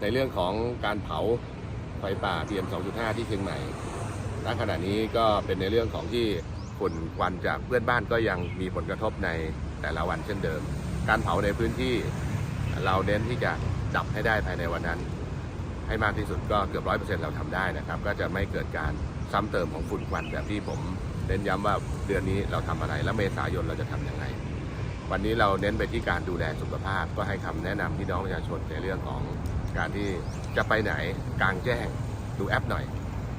ในเรื่องของการเผาไฟป่า PM 2.5 ที่เชียงใหม่ณขณะนี้ก็เป็นในเรื่องของที่ฝุ่นควันจากเพื่อนบ้านก็ยังมีผลกระทบในแต่ละวันเช่นเดิม การเผาในพื้นที่เราเน้นที่จะดับให้ได้ภายในวันนั้น ให้มากที่สุดก็เกือบร้อยเปอร์เซ็นต์เราทำได้นะครับ ก็จะไม่เกิดการซ้ำเติมของฝุ่นควันแบบที่ผมเน้นย้ำว่าเดือนนี้เราทำอะไร และเมษายนเราจะทำยังไง วันนี้เราเน้นไปที่การดูแลสุขภาพ ก็ให้คำแนะนำพี่น้องประชาชนในเรื่องของ การที่จะไปไหนกลางแจ้งดูแอปหน่อย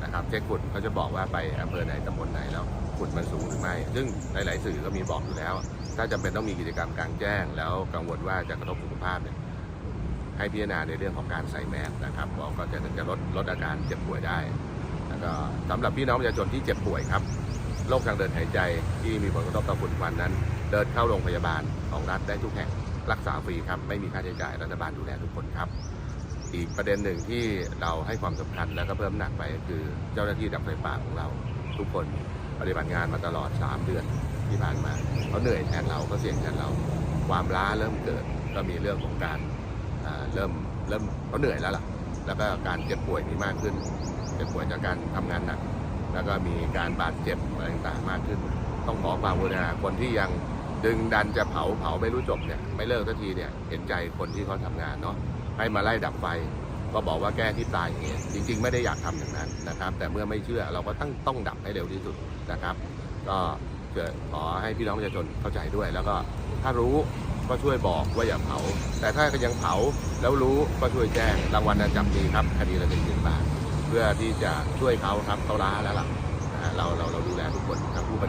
นะครับเช็คฝุ่นเขาจะบอกว่าไปอำเภอไหนตำบลไหนแล้วฝุ่นมันสูงหรือไม่ ซึ่งหลาย ๆ สื่อก็มีบอกอยู่แล้ว ถ้าจำเป็นต้องมีกิจกรรมกลางแจ้ง แล้วกังวลว่าจะกระทบสุขภาพเนี่ยให้พิจารณาในเรื่องของการใส่แมสนะครับบอกก็จะจะลดลดอาการเจ็บป่วยได้ แล้วก็สำหรับพี่น้องประชาชนที่เจ็บป่วยครับโรคทางเดินหายใจที่มีผลกระทบต่อฝุ่นควันนั้น เดินเข้าโรงพยาบาลของรัฐได้ทุกแห่งรักษาฟรีครับ ไม่มีค่าใช้จ่ายรัฐบาลดูแลทุกคนครับ อีกประเด็นหนึ่งที่เราให้ความสำคัญแล้วก็เพิ่มหนักไปก็คือเจ้าหน้าที่ดับไฟป่าของเรา ทุกคนปฏิบัติงานมาตลอด 3 เดือนที่ผ่านมาเขาเหนื่อยแทนเราเขาเสี่ยงแทนเรา ความล้าเริ่มเกิดก็มีเรื่องของการเริ่มเริ่มเขาเหนื่อยแล้วล่ะ แล้วก็การเจ็บป่วยมีมากขึ้นเจ็บป่วยจากการทำงานหนัก แล้วก็มีการบาดเจ็บอะไรต่างๆมากขึ้น ต้องขอความกรุณาคนที่ยังดึงดันจะเผาเผาไม่รู้จบเนี่ยไม่เลิกสักทีเนี่ยเห็นใจคนที่เขาทำงานเนาะ ให้มาไล่ดับไฟ ก็บอกว่าแก้ที่ปลายเหตุจริง ๆ ไม่ได้อยากทำอย่างนั้นนะครับ แต่เมื่อไม่เชื่อเราก็ต้องต้องดับให้เร็วที่สุดนะครับ ก็ขอให้พี่น้องประชาชนเข้าใจด้วย แล้วก็ถ้ารู้ก็ช่วยบอกว่าอย่าเผา แต่ถ้ายังเผาแล้วรู้ก็ช่วยแจ้งรางวัลจับดีครับคดีละหนึ่งหมื่นบาทเพื่อที่จะช่วยเขาครับเขาล้าแล้วล่ะนะฮะเราเราเราดูแลทุกคนทั้งผู้ปฏิ